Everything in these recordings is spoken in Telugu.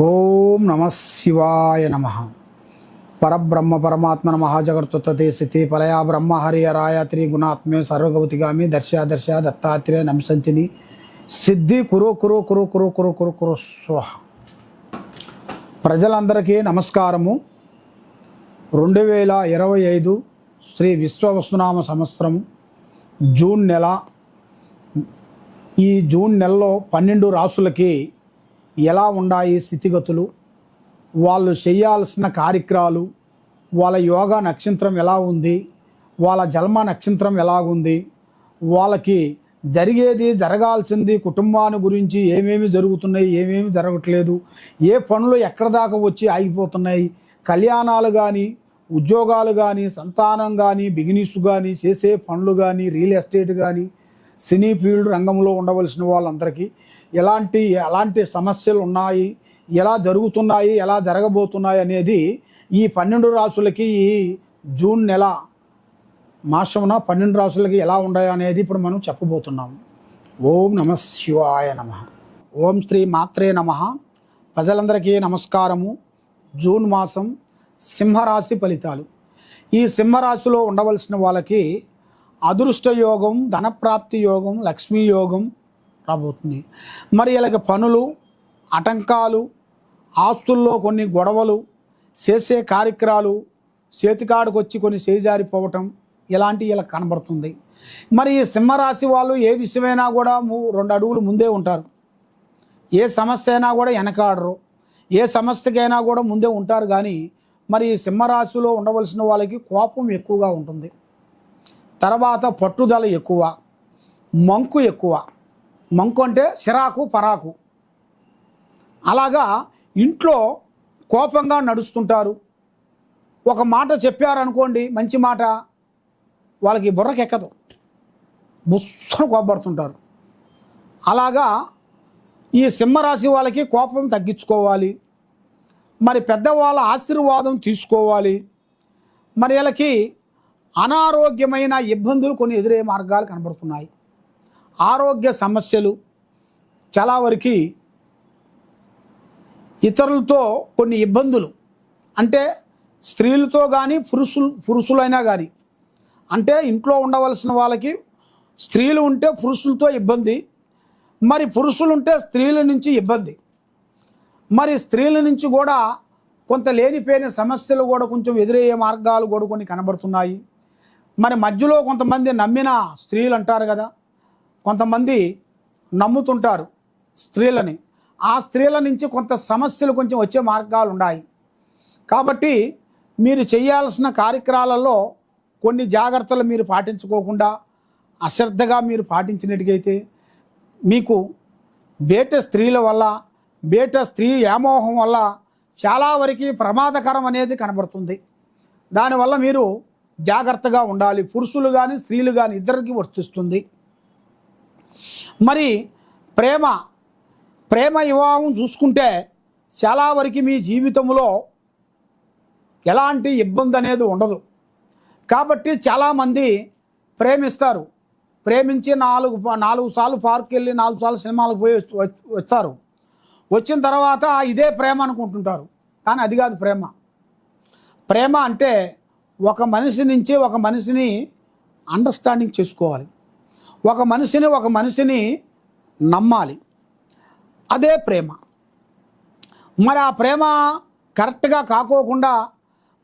ఓం నమ శివాయ నమ. పరబ్రహ్మ పరమాత్మ మహాజగత్తుతే స్థితి పలయా బ్రహ్మ హరియరాయ త్రిగుణాత్మే సర్వగౌతిగామి దర్శ దర్శ దత్తాత్రేయ నంశంతిని సిద్ధి కురు కురు కురు కురు కురు కురు కురు స్వహ. ప్రజలందరికీ నమస్కారము. రెండు వేల ఇరవై ఐదు శ్రీ విశ్వవస్తునామ సంవత్సరం జూన్ నెల. ఈ జూన్ నెలలో పన్నెండు రాసులకి ఎలా ఉన్నాయి స్థితిగతులు? వాళ్ళు చేయాల్సిన కార్యక్రమాలు వాళ్ళ యోగా నక్షత్రం ఎలా ఉంది? వాళ్ళ జన్మ నక్షత్రం ఎలాగుంది వాళ్ళకి జరిగేది జరగాల్సింది కుటుంబాన్ని గురించి ఏమేమి జరుగుతున్నాయి ఏమేమి జరగట్లేదు ఏ పనులు ఎక్కడ దాకా వచ్చి ఆగిపోతున్నాయి? కళ్యాణాలు కానీ ఉద్యోగాలు కానీ సంతానం కానీ బిజినెస్ కానీ చేసే పనులు కానీ రియల్ ఎస్టేట్ కానీ సినీ ఫీల్డ్ రంగంలో ఉండవలసిన వాళ్ళందరికీ ఎలాంటి ఎలాంటి సమస్యలు ఉన్నాయి ఎలా జరుగుతున్నాయి ఎలా జరగబోతున్నాయి అనేది ఈ పన్నెండు రాసులకి ఈ జూన్ నెల మాసమున పన్నెండు రాసులకి ఎలా ఉన్నాయో అనేది ఇప్పుడు మనం చెప్పబోతున్నాం. ఓం నమ శివాయ నమ. ఓం శ్రీ మాత్రే నమ. ప్రజలందరికీ నమస్కారము. జూన్ మాసం సింహరాశి ఫలితాలు. ఈ సింహరాశిలో ఉండవలసిన వాళ్ళకి అదృష్ట యోగం ధనప్రాప్తి యోగం లక్ష్మీ యోగం రాబోతుంది. మరి ఇలాగ పనులు ఆటంకాలు ఆస్తుల్లో కొన్ని గొడవలు చేసే కార్యక్రమాలు చేతికాడికి వచ్చి కొన్ని చేజారిపోవటం ఇలాంటివి ఇలా కనబడుతుంది. మరి ఈ సింహరాశి వాళ్ళు ఏ విషయమైనా కూడా రెండు అడుగులు ముందే ఉంటారు. ఏ సమస్య అయినా కూడా వెనకాడరు. ఏ సమస్యకైనా కూడా ముందే ఉంటారు కానీ మరి ఈ సింహరాశిలో ఉండవలసిన వాళ్ళకి కోపం ఎక్కువగా ఉంటుంది. తర్వాత పట్టుదల ఎక్కువ మంకు ఎక్కువ. మంకు అంటే సిరాకు పరాకు. అలాగా ఇంట్లో కోపంగా నడుస్తుంటారు. ఒక మాట చెప్పారనుకోండి మంచి మాట వాళ్ళకి బుర్రకెక్కదు. బుస్సను కోపడుతుంటారు. అలాగా ఈ సింహరాశి వాళ్ళకి కోపం తగ్గించుకోవాలి. మరి పెద్దవాళ్ళ ఆశీర్వాదం తీసుకోవాలి. మరి వీళ్ళకి అనారోగ్యమైన ఇబ్బందులు కొన్ని ఎదురయ్యే మార్గాలు కనబడుతున్నాయి. ఆరోగ్య సమస్యలు చాలా వరకు ఇతరులతో కొన్ని ఇబ్బందులు. అంటే స్త్రీలతో కానీ పురుషులు పురుషులైనా కానీ అంటే ఇంట్లో ఉండవలసిన వాళ్ళకి స్త్రీలు ఉంటే పురుషులతో ఇబ్బంది. మరి పురుషులు ఉంటే స్త్రీల నుంచి ఇబ్బంది. మరి స్త్రీల నుంచి కూడా కొంత లేనిపోయిన సమస్యలు కూడా కొంచెం ఎదురయ్యే మార్గాలు కూడా కొన్ని కనబడుతున్నాయి. మరి మధ్యలో కొంతమంది నమ్మిన స్త్రీలు అంటారు కదా కొంతమంది నమ్ముతుంటారు స్త్రీలని. ఆ స్త్రీల నుంచి కొంత సమస్యలు కొంచెం వచ్చే మార్గాలు ఉన్నాయి కాబట్టి మీరు చేయాల్సిన కార్యక్రమాలలో కొన్ని జాగ్రత్తలు మీరు పాటించుకోకుండా అశ్రద్ధగా మీరు పాటించినట్టుగైతే మీకు బేట స్త్రీల వల్ల బేట స్త్రీ వ్యామోహం వల్ల చాలా వరకు ప్రమాదకరం అనేది కనబడుతుంది. దానివల్ల మీరు జాగ్రత్తగా ఉండాలి. పురుషులు కానీ స్త్రీలు కానీ ఇద్దరికి వర్తిస్తుంది. మరి ప్రేమ ప్రేమ వివాహం చూసుకుంటే చాలా వరకు మీ జీవితంలో ఎలాంటి ఇబ్బంది అనేది ఉండదు. కాబట్టి చాలామంది ప్రేమిస్తారు. ప్రేమించి నాలుగు నాలుగు సార్లు పార్క్ వెళ్ళి నాలుగు సార్లు సినిమాలకు పోయి వస్తారు. వచ్చిన తర్వాత ఇదే ప్రేమ అనుకుంటుంటారు. కానీ అది కాదు ప్రేమ. ప్రేమ అంటే ఒక మనిషి నుంచి ఒక మనిషిని అండర్స్టాండింగ్ చేసుకోవాలి. ఒక మనిషిని ఒక మనిషిని నమ్మాలి. అదే ప్రేమ. మరి ఆ ప్రేమ కరెక్ట్గా కాకోకుండా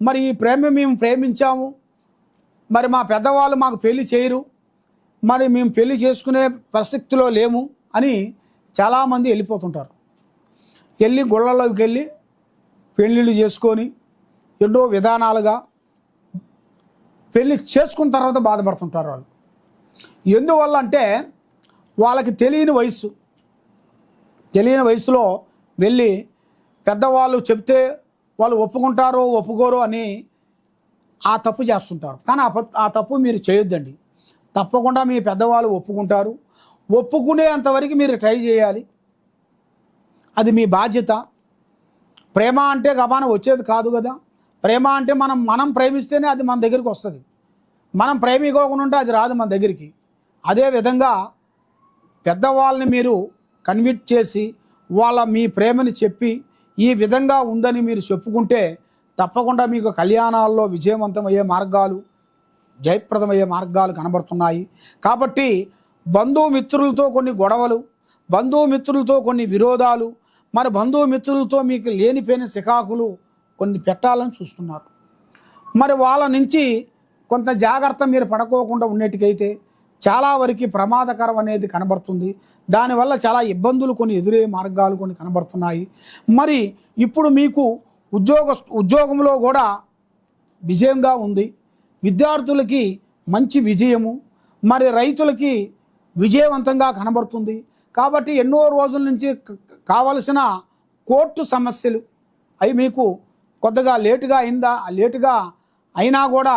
మరి ఈ ప్రేమ మేము ప్రేమించాము. మరి మా పెద్దవాళ్ళు మాకు పెళ్ళి చేయరు. మరి మేము పెళ్ళి చేసుకునే పరిస్థితిలో లేము అని చాలామంది వెళ్ళిపోతుంటారు. వెళ్ళి గుళ్ళలోకి వెళ్ళి పెళ్ళిళ్ళు చేసుకొని ఎన్నో విధానాలుగా పెళ్ళి చేసుకున్న తర్వాత బాధపడుతుంటారు వాళ్ళు. ఎందువల్ల అంటే వాళ్ళకి తెలియని వయసు తెలియని వయసులో వెళ్ళి పెద్దవాళ్ళు చెప్తే వాళ్ళు ఒప్పుకుంటారో ఒప్పుకోరో అని ఆ తప్పు చేస్తుంటారు. కానీ ఆ ఆ తప్పు మీరు చేయొద్దండి. తప్పకుండా మీ పెద్దవాళ్ళు ఒప్పుకుంటారు. ఒప్పుకునేంతవరకు మీరు ట్రై చేయాలి. అది మీ బాధ్యత. ప్రేమ అంటే గబాన వచ్చేది కాదు కదా. ప్రేమ అంటే మనం మనం ప్రేమిస్తేనే అది మన దగ్గరికి వస్తుంది. మనం ప్రేమికోకుండా అది రాదు మన దగ్గరికి. అదే విధంగా పెద్దవాళ్ళని మీరు కన్విట్ చేసి వాళ్ళ మీ ప్రేమని చెప్పి ఈ విధంగా ఉందని మీరు చెప్పుకుంటే తప్పకుండా మీకు కళ్యాణాల్లో విజయవంతమయ్యే మార్గాలు జయప్రదమయ్యే మార్గాలు కనబడుతున్నాయి. కాబట్టి బంధుమిత్రులతో కొన్ని గొడవలు బంధుమిత్రులతో కొన్ని విరోధాలు మరి బంధుమిత్రులతో మీకు లేనిపోయిన సికాకులు కొన్ని పెట్టాలని చూస్తున్నారు. మరి వాళ్ళ నుంచి కొంత జాగ్రత్త మీరు పడుకోకుండా ఉండేటికైతే చాలా వరకు ప్రమాదకరం అనేది కనబడుతుంది. దానివల్ల చాలా ఇబ్బందులు కొన్ని ఎదురయ్యే మార్గాలు కొన్ని కనబడుతున్నాయి. మరి ఇప్పుడు మీకు ఉద్యోగ ఉద్యోగంలో కూడా విజయంగా ఉంది. విద్యార్థులకి మంచి విజయము. మరి రైతులకి విజయవంతంగా కనబడుతుంది. కాబట్టి ఎన్నో రోజుల నుంచి కావలసిన కోర్టు సమస్యలు అవి మీకు కొద్దిగా లేటుగా అయిందా లేటుగా అయినా కూడా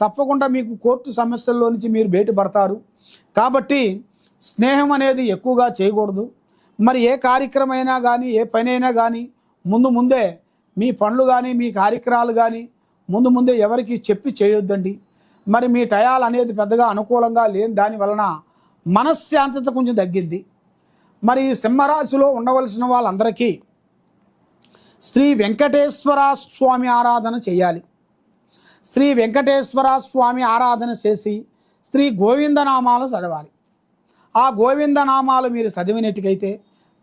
తప్పకుండా మీకు కోర్టు సమస్యల్లో నుంచి మీరు బయటపడతారు. కాబట్టి స్నేహం అనేది ఎక్కువగా చేయకూడదు. మరి ఏ కార్యక్రమం కానీ ఏ పని అయినా కానీ ముందు ముందే మీ పనులు కానీ మీ కార్యక్రమాలు కానీ ముందు ముందే ఎవరికి చెప్పి చేయొద్దండి. మరి మీ టయాలు అనేది పెద్దగా అనుకూలంగా లేని దాని వలన మనశ్శాంతత కొంచెం తగ్గింది. మరి ఈ సింహరాశిలో ఉండవలసిన వాళ్ళందరికీ శ్రీ వెంకటేశ్వర స్వామి ఆరాధన చేయాలి. శ్రీ వెంకటేశ్వర స్వామి ఆరాధన చేసి శ్రీ గోవిందనామాలు చదవాలి. ఆ గోవిందనామాలు మీరు చదివినట్టుకైతే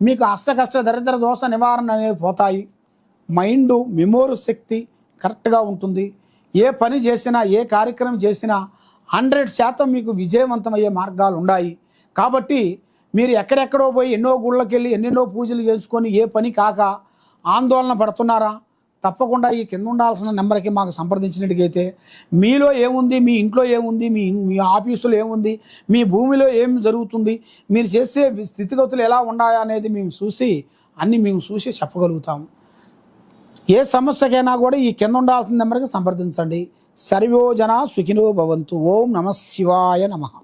మీకు అష్టకష్ట దరిద్ర దోష నివారణ అనేది పోతాయి. మైండ్ మెమోరీ శక్తి కరెక్ట్గా ఉంటుంది. ఏ పని చేసినా ఏ కార్యక్రమం చేసినా హండ్రెడ్ శాతం మీకు విజయవంతమయ్యే మార్గాలు ఉన్నాయి. కాబట్టి మీరు ఎక్కడెక్కడో పోయి ఎన్నో గుళ్ళకి వెళ్ళి ఎన్నెన్నో పూజలు చేసుకొని ఏ పని కాక ఆందోళన పడుతున్నారా? తప్పకుండా ఈ కింద ఉండాల్సిన నెంబర్కి మాకు సంప్రదించినట్టుగైతే మీలో ఏముంది మీ ఇంట్లో ఏముంది మీ మీ ఆఫీసులో ఏముంది మీ భూమిలో ఏం జరుగుతుంది మీరు చేసే స్థితిగతులు ఎలా ఉన్నాయా అనేది మేము చూసి అన్నీ మేము చూసి చెప్పగలుగుతాము. ఏ సమస్యకైనా కూడా ఈ కింద ఉండాల్సిన నెంబర్కి సంప్రదించండి. సర్వోజన సుఖినో భవంతు. ఓం నమ శివాయ నమః.